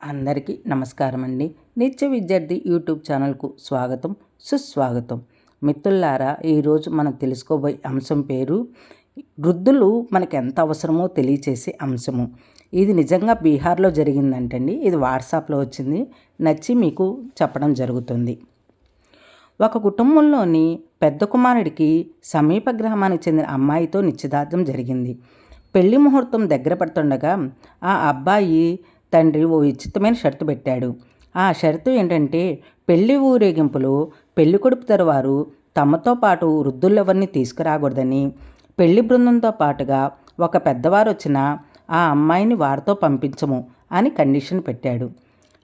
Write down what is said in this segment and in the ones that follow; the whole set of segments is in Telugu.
అందరికీ నమస్కారం అండి నిత్య విద్యార్థి యూట్యూబ్ ఛానల్కు స్వాగతం సుస్వాగతం. మిత్రులారా ఈరోజు మనం తెలుసుకోబోయే అంశం పేరు వృద్ధులు మనకు ఎంత అవసరమో తెలియచేసే అంశము. ఇది నిజంగా బీహార్లో జరిగిందంటండి. ఇది వాట్సాప్లో వచ్చింది. నచ్చి మీకు చెప్పడం జరుగుతుంది. ఒక కుటుంబంలోని పెద్ద కుమారుడికి సమీప గ్రామానికి చెందిన అమ్మాయితో నిశ్చితార్థం జరిగింది. పెళ్ళి ముహూర్తం దగ్గర పడుతుండగా ఆ అబ్బాయి తండ్రి ఓ విచిత్రమైన షరతు పెట్టాడు. ఆ షరతు ఏంటంటే పెళ్ళి ఊరేగింపులో పెళ్ళి కొడుకు తరువారు తమతో పాటు వృద్ధులెవరిని తీసుకురాకూడదని పెళ్ళి బృందంతో పాటుగా ఒక పెద్దవారు వచ్చిన ఆ అమ్మాయిని వారితో పంపించము అని కండిషన్ పెట్టాడు.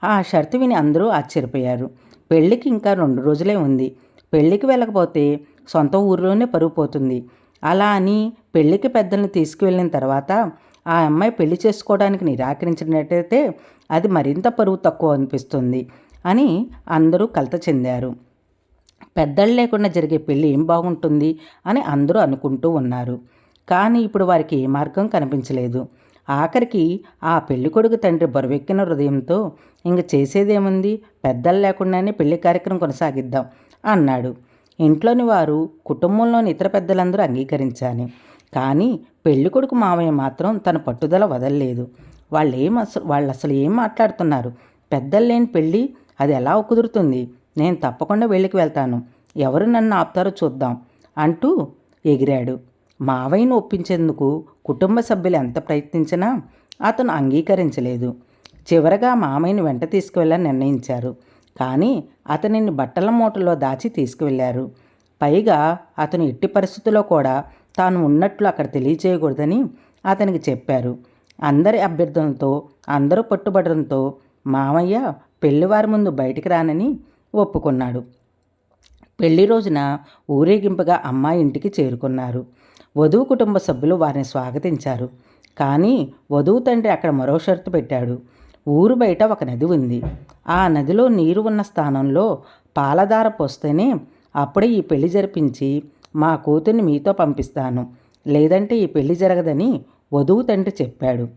ఆ షరతు విని అందరూ ఆశ్చర్యపోయారు. పెళ్ళికి ఇంకా రెండు రోజులే ఉంది. పెళ్ళికి వెళ్ళకపోతే సొంత ఊరిలోనే పరుగు పోతుంది. అలా అని పెళ్ళికి పెద్దల్ని తీసుకువెళ్ళిన తర్వాత ఆ అమ్మాయి పెళ్ళి చేసుకోవడానికి నిరాకరించినట్టయితే అది మరింత పరువు తక్కువ అనిపిస్తుంది అని అందరూ కలత చెందారు. పెద్దలు లేకుండా జరిగే పెళ్ళి ఏం బాగుంటుంది అని అందరూ అనుకుంటూ ఉన్నారు. కానీ ఇప్పుడు వారికి ఏ మార్గం కనిపించలేదు. ఆఖరికి ఆ పెళ్ళి కొడుకు తండ్రి బరువెక్కిన హృదయంతో ఇంక చేసేదేముంది? పెద్దలు లేకుండానే పెళ్ళి కార్యక్రమం కొనసాగిద్దాం అన్నాడు. ఇంట్లోని వారు కుటుంబంలోని ఇతర పెద్దలందరూ అంగీకరించాలి. కానీ పెళ్ళికొడుకు మామయ్య మావయ్య మాత్రం తన పట్టుదల వదలలేదు. వాళ్ళు ఏం అసలు వాళ్ళు అసలు ఏం మాట్లాడుతున్నారు? పెద్దలు లేని పెళ్ళి అది ఎలా కుదురుతుంది? నేను తప్పకుండా వెళ్ళికి వెళ్తాను. ఎవరు నన్ను ఆపుతారో చూద్దాం అంటూ ఎగిరాడు. మావయ్యను ఒప్పించేందుకు కుటుంబ సభ్యులు ఎంత ప్రయత్నించినా అతను అంగీకరించలేదు. చివరగా మామయ్యను వెంట తీసుకువెళ్ళని నిర్ణయించారు. కానీ అతనిని బట్టల మూటలో దాచి తీసుకువెళ్ళారు. పైగా అతను ఎట్టి పరిస్థితుల్లో కూడా తాను ఉన్నట్లు అక్కడ తెలియచేయకూడదని అతనికి చెప్పారు. అందరి అభ్యర్థనతో అందరూ పట్టుబడడంతో మామయ్య పెళ్ళివారి ముందు బయటికి రానని ఒప్పుకున్నాడు. పెళ్ళి రోజున ఊరేగింపుగా అమ్మాయి ఇంటికి చేరుకున్నారు. వధువు కుటుంబ సభ్యులు వారిని స్వాగతించారు. కానీ వధువు తండ్రి అక్కడ మరో షరతు పెట్టాడు. ఊరు బయట ఒక నది ఉంది. ఆ నదిలో నీరు ఉన్న స్థానంలో పాలధార పోస్తేనే అప్పుడే ఈ పెళ్ళి జరిపించి మా కూతుర్ని మీతో పంపిస్తాను. లేదంటే ఈ పెళ్ళి జరగదని వధువు తండ్రి చెప్పాడు.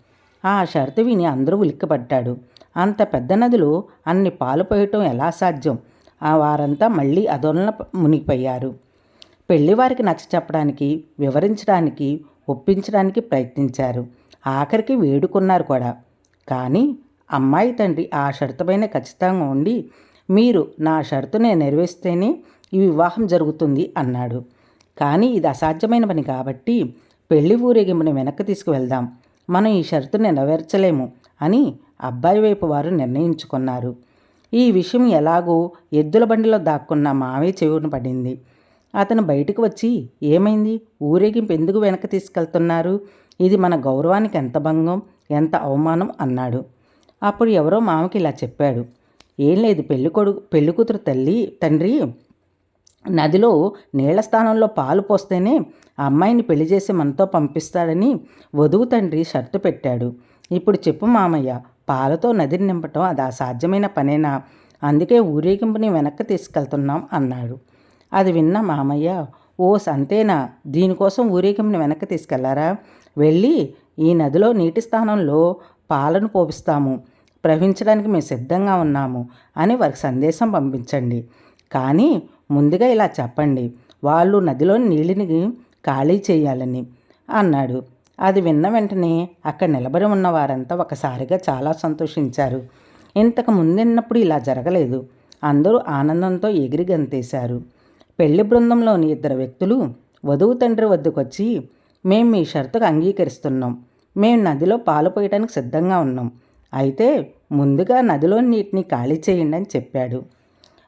ఆ షరతు విని అందరూ ఉలిక్కిపడ్డాడు. అంత పెద్ద నదిలో అన్ని పాలు పోయటం ఎలా సాధ్యం? ఆ వారంతా మళ్ళీ అదొలన మునిగిపోయారు. పెళ్ళివారికి నచ్చ చెప్పడానికి వివరించడానికి ఒప్పించడానికి ప్రయత్నించారు. ఆఖరికి వేడుకున్నారు కూడా. కానీ అమ్మాయి తండ్రి ఆ షరతుపైన ఖచ్చితంగా ఉండి మీరు నా షరతునే నెరవేస్తేనే ఈ వివాహం జరుగుతుంది అన్నాడు. కానీ ఇది అసాధ్యమైన పని కాబట్టి పెళ్ళి ఊరేగింపుని వెనక్కి తీసుకువెళ్దాం. మనం ఈ షరతు నెరవేర్చలేము అని అబ్బాయి వైపు వారు నిర్ణయించుకున్నారు. ఈ విషయం ఎలాగో ఎద్దుల బండిలో దాక్కున్న మావే చెవున పడింది. అతను బయటకు వచ్చి ఏమైంది? ఊరేగింపు ఎందుకు వెనక్కి తీసుకెళ్తున్నారు? ఇది మన గౌరవానికి ఎంత భంగం ఎంత అవమానం అన్నాడు. అప్పుడు ఎవరో మామకి ఇలా చెప్పాడు. ఏం లేదు పెళ్ళికొడు పెళ్ళికూతురు తల్లి తండ్రి నదిలో నీళ్ళ స్థానంలో పాలు పోస్తేనే ఆ అమ్మాయిని పెళ్ళి చేసి మనతో పంపిస్తాడని వధువు తండ్రి షర్తు పెట్టాడు. ఇప్పుడు చెప్పు మామయ్య పాలతో నదిని నింపటం అది అసాధ్యమైన పనేనా? అందుకే ఊరేగింపుని వెనక్కి తీసుకెళ్తున్నాం అన్నాడు. అది విన్న మామయ్య ఓ సంతేనా? దీనికోసం ఊరేగింపుని వెనక్కి తీసుకెళ్ళారా? వెళ్ళి ఈ నదిలో నీటి స్థానంలో పాలను పోపిస్తాము. ప్రవహించడానికి మేము సిద్ధంగా ఉన్నాము అని వారికి సందేశం పంపించండి. కానీ ముందుగా ఇలా చెప్పండి. వాళ్ళు నదిలోని నీళ్ళని ఖాళీ చేయాలని అన్నాడు. అది విన్న వెంటనే అక్కడ నిలబడి ఉన్న వారంతా ఒకసారిగా చాలా సంతోషించారు. ఇంతకు ముందున్నప్పుడు ఇలా జరగలేదు. అందరూ ఆనందంతో ఎగిరి గంతేశారు. పెళ్ళి బృందంలోని ఇద్దరు వ్యక్తులు వధువు తండ్రి వద్దకు వచ్చి మేము మీ షరతుకు అంగీకరిస్తున్నాం. మేము నదిలో పాలు పోయడానికి సిద్ధంగా ఉన్నాం. అయితే ముందుగా నదిలో నీటిని ఖాళీ చేయండి అని చెప్పాడు.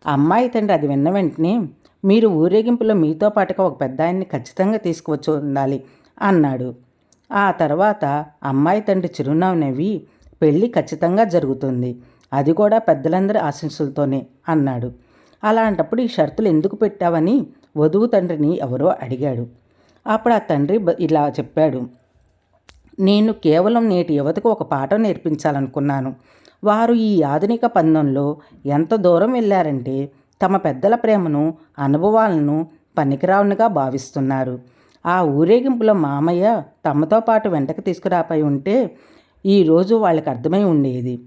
అమ్మాయి తండ్రి అది విన్న వెంటనే మీరు ఊరేగింపులో మీతో పాటుగా ఒక పెద్ద ఆయన్ని ఖచ్చితంగా తీసుకువచ్చి ఉండాలి అన్నాడు. ఆ తర్వాత అమ్మాయి తండ్రి చిరునవ్వు నవ్వి పెళ్ళి ఖచ్చితంగా జరుగుతుంది. అది కూడా పెద్దలందరి ఆశీస్సులతోనే అన్నాడు. అలాంటప్పుడు ఈ షరతులు ఎందుకు పెట్టావని వధువు తండ్రిని ఎవరో అడిగాడు. అప్పుడు ఆ తండ్రి ఇలా చెప్పాడు. నేను కేవలం నేటి యువతకు ఒక పాఠం నేర్పించాలనుకున్నాను. వారు ఈ ఆధునిక పందంలో ఎంత దూరం వెళ్ళారంటే తమ పెద్దల ప్రేమను అనుభవాలను పనికిరావునిగా భావిస్తున్నారు. ఆ ఊరేగింపులో మామయ్య తమతో పాటు వెంటకు తీసుకురాపై ఉంటే ఈరోజు వాళ్ళకి అర్థమై ఉండేది.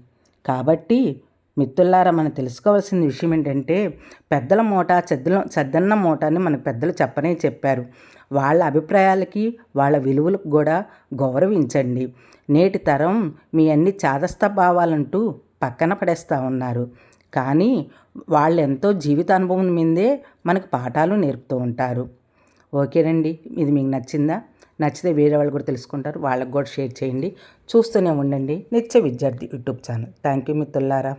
కాబట్టి మిత్రులారా మనం తెలుసుకోవాల్సిన విషయం ఏంటంటే పెద్దల మూట చెద్దల చెద్దన్న మూట అని మనకు పెద్దలు చెప్పనే చెప్పారు. వాళ్ళ అభిప్రాయాలకి వాళ్ళ విలువలకు కూడా గౌరవించండి. నేటి తరం మీ అన్ని చాదస్త భావాలంటూ పక్కన పడేస్తూ ఉన్నారు. కానీ వాళ్ళు ఎంతో జీవిత అనుభవం మీదే మనకు పాఠాలు నేర్పుతూ ఉంటారు. ఓకేనండి ఇది మీకు నచ్చిందా? నచ్చితే వేరే వాళ్ళు కూడా తెలుసుకుంటారు. వాళ్ళకు కూడా షేర్ చేయండి. చూస్తూనే ఉండండి. నిత్య విద్యార్థి యూట్యూబ్ ఛానల్. థ్యాంక్ యూ మిత్రులారా.